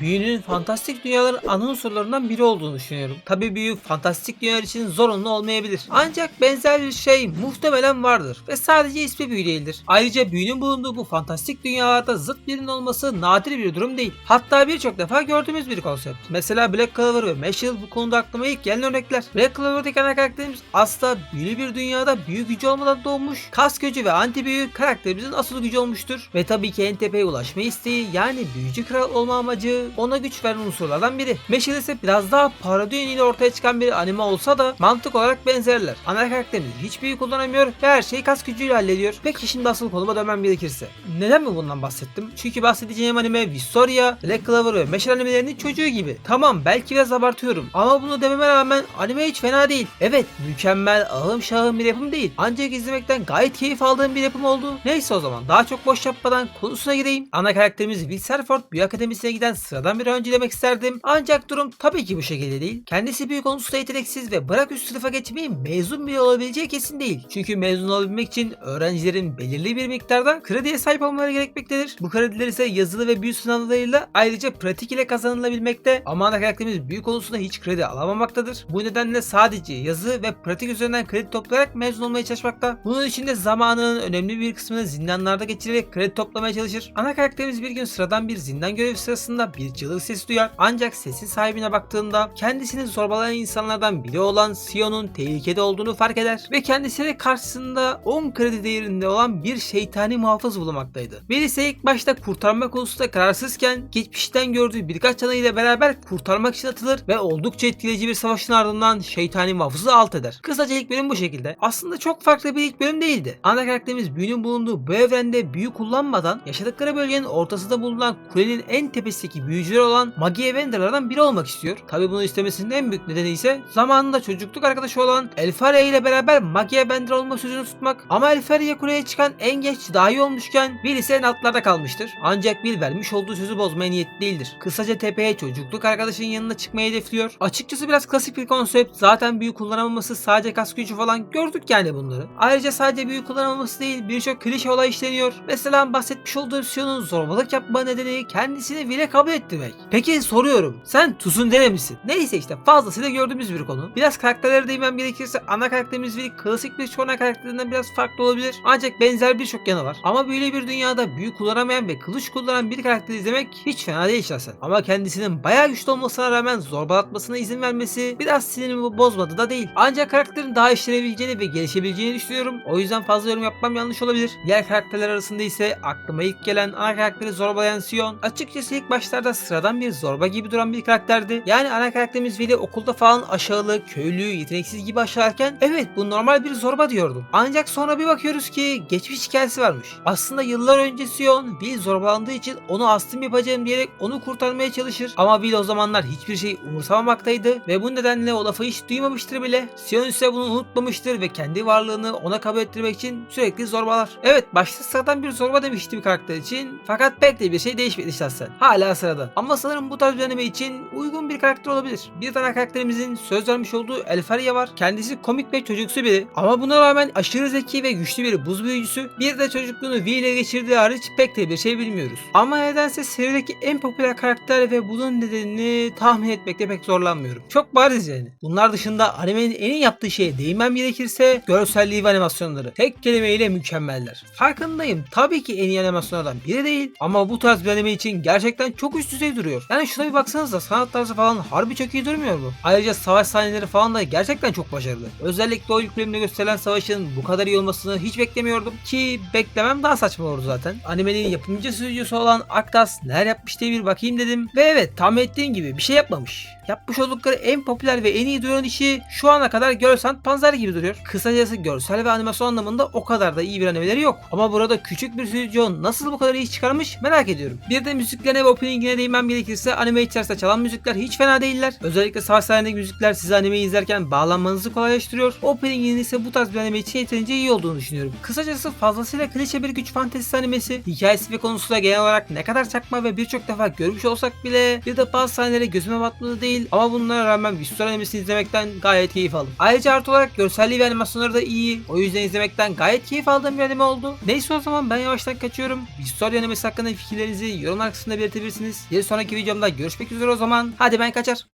büyünün fantastik dünyaların ana unsurlarından biri olduğunu düşünüyorum. Tabi büyü fantastik dünyalar için zorunlu olmayabilir. Ancak benzer bir şey muhtemelen vardır ve sadece ismi büyü değildir. Ayrıca büyünün bulunduğu bu fantastik dünyalarda zıt birinin olması nadir bir durum değil. Hatta birçok defa gördüğümüz bir konsept. Mesela Black Clover ve Mashal bu konuda aklıma ilk gelen örnekler. Black Clover'daki ana karakterimiz asla büyülü bir dünyada büyü gücü olmadan doğmuş. Kas gücü ve anti büyü karakterimizin asıl gücü olmuştur. Ve tabii ki en tepeye ulaşma isteği yani büyücü kral olma amacı ona güç veren unsurlardan biri. Mashal ise biraz daha parodi yönüyle ortaya çıkan bir anime olsa da mantık olarak benzerler. Ana karakterimiz hiç büyü kullanamıyor ve her şeyi kas gücüyle hallediyor. Peki şimdi asıl konuma dönmem gerekirse. Neden mi bundan bahsettim? Çünkü bahsedeceğim anime Vistoria, Black Clover ve Mashal animelerinin çocuğu gibi. Tamam belki biraz abartıyorum ama bunu dememe rağmen anime hiç fena değil. Evet mükemmel ahım şahım bir yapım değil. Ancak izlemekten gayet keyif aldığım bir yapım oldu. Neyse o zaman daha çok boş yapmadan konusuna gireyim. Ana karakterimiz Will Serford Büyü Akademisi'ne giden sıradan bir öğrenci demek isterdim. Ancak durum tabii ki bu şekilde değil. Kendisi büyük konusunda yeteneksiz ve bırak üst sınıfa geçmeyi mezun bile olabileceği kesin değil. Çünkü mezun olabilmek için öğrencilerin belirli bir miktarda krediye sahip olmaları gerekmektedir. Bu krediler ise yazılı ve büyü sınavlarıyla ayrıca pratik ile kazanılabilmekte. Ama ana karakterimiz büyü konusunda hiç kredi alamamaktadır. Bu nedenle sadece yazı ve pratik üzerinden kredi toplayarak mezun olmaya çalışmakta. Bunun için de zamanının önemli bir kısmını zindanlarda geçirerek kredi toplamaya çalışır. Ana karakterimiz bir gün sıradan bir zindan görevi sırasında bir çığlık sesi duyar. Ancak sesin sahibine baktığında kendisini zorbalayan insanlardan biri olan Sion'un tehlikede olduğunu fark eder ve kendisine karşısında 10 kredi değerinde olan bir şeytani muhafız bulunmaktaydı. İse ilk başta kurtarma konusunda kararsızken geçmişten gördüğü birkaç anıyla beraber kurtarmak için atılır ve oldukça etkileyici bir savaşın ardından şeytani muhafızı alt eder. Kısaca ilk bölüm bu şekilde. Aslında çok farklı bir ilk bölüm değildi. Ana karakterimiz büyünün bulunduğu bu evrende büyü kullanmadan yaşadıkları bölgenin ortasında bulunan kulenin en tepesindeki büyücüler olan Magie Avenger'lardan biri olmak istiyor. Tabi bunu istemesinin en büyük nedeni ise zamanında çocukluk arkadaşı olan Elfaria ile beraber Magie Avenger olma sözünü tutmak. Ama Elfaria kuleye çıkan en genç dahi olmuşken Will ise en altlarda kalmıştır. Ancak Will vermiş olduğu sözü bozmaya niyetli değildir. Kısaca tepeye çocukluk arkadaşın yanına çıkmayı hedefliyor. Açıkçası biraz klasik bir konsept. Zaten büyü kullanamaması sadece kas gücü falan gördük yani bunları. Ayrıca sadece büyü kullanamaması değil birçok klişe olay işleniyor. Mesela bahsetmiş olduğu Sion'un zorbalık yapma nedeni kendisini Will'e kabul ettirmek. Peki soruyorum. Sen Tsundere misin? Neyse işte fazlasıyla gördüğümüz bir konu. Biraz karakterlere değinmem gerekirse ana karakterimiz Will klasik bir Shonen karakterinden biraz farklı olabilir. Ancak benzer birçok yanı var. Ama böyle bir dünyada büyü kullanamayan ve kılıç kullanan bir karakter izlemek hiç fena değil şahsen. Ama kendisinin bayağı güçlü olmasına rağmen zorbalatmasına izin vermesi biraz sinirimi bozmadı da değil. Ancak karakterin daha işlenebileceğini ve gelişebileceğini düşünüyorum. O yüzden fazla yorum yapmam yanlış olabilir. Diğer karakterler arasında ise aklıma ilk gelen ana karakteri zorbalayan Sion. Açıkçası ilk başlarda sıradan bir zorba gibi duran bir karakterdi. Yani ana karakterimiz Vili okulda falan aşağılık, köylü, yeteneksiz gibi aşağılarken evet bu normal bir zorba diyordum. Ancak sonra bir bakıyoruz ki geçmiş hikayesi varmış. Aslında yıllar önce Sion Will zorbalandığı için onu astım yapacağım diyerek onu kurtarmaya çalışır. Ama Will o zamanlar hiçbir şey umursamaktaydı ve bu nedenle o lafı hiç duymamıştır bile. Sion ise bunu unutmamıştır ve kendi varlığını ona kabul ettirmek için sürekli zorbalar. Evet başta sıradan bir zorba demişti bir karakter için fakat pek de bir şey değişmedi şahsen. Hala sırada. Ama sanırım bu tarz anime için uygun bir karakter olabilir. Bir tane karakterimizin söz vermiş olduğu Elfaria var. Kendisi komik ve çocuksu biri ama buna rağmen aşırı zeki ve güçlü bir buz büyücüsü. Bir de çocukluğunu V ile geçirdiği hariç pek de bir şey bilmiyoruz. Ama nedense serideki en popüler karakter ve bunun nedenini tahmin etmekte pek zorlanmıyorum. Çok bariz yani. Bunlar dışında animenin en iyi yaptığı şeye değinmem gerekirse görselliği ve animasyonları. Tek kelimeyle mükemmeller. Farkındayım. Tabii ki en iyi animasyonlardan biri değil ama bu tarz bir anime için gerçekten çok üst düzey duruyor. Yani şuna bir baksanıza sanat tarzı falan harbi çok iyi durmuyor mu? Ayrıca savaş sahneleri falan da gerçekten çok başarılı. Özellikle o ilk bölümde gösterilen savaşın bu kadar iyi olmasını hiç beklemiyordum ki beklemem daha saçma olurdu zaten. Animenin yapımcı stüdyosu olan Aktas neler yapmış diye bir bakayım dedim. Ve evet tahmin ettiğim gibi bir şey yapmamış. Yapmış oldukları en popüler ve en iyi duran işi şu ana kadar Sand Panzer gibi duruyor. Kısacası görsel ve animasyon anlamında o kadar da iyi bir animeleri yok. Ama burada küçük bir stüdyo nasıl bu kadar iyi çıkarmış merak ediyorum. Bir de müziklerine ve openingine değinmem gerekirse anime içerisinde çalan müzikler hiç fena değiller. Özellikle savaş sahnedeki müzikler size animeyi izlerken bağlanmanızı kolaylaştırıyor. Openingin ise bu tarz bir anime için yeterince iyi olduğunu düşünüyorum. Kısacası fazlasıyla klişe bir güç fantezisi animesi. Hikayesi ve konusu da genel olarak ne kadar çakma ve birçok defa görmüş olsak bile bir de bazı sahneleri gözüme batmadı değil ama bunlara rağmen Vistor animesini izlemekten gayet keyif aldım. Ayrıca artı olarak görselliği ve animasyonları da iyi. O yüzden izlemekten gayet keyif aldığım bir anime oldu. Neyse o zaman ben yavaştan kaçıyorum. Vistor animesi hakkında fikirlerinizi yorumlar kısmında belirtebilirsiniz. Bir sonraki videomda görüşmek üzere o zaman. Hadi ben kaçar.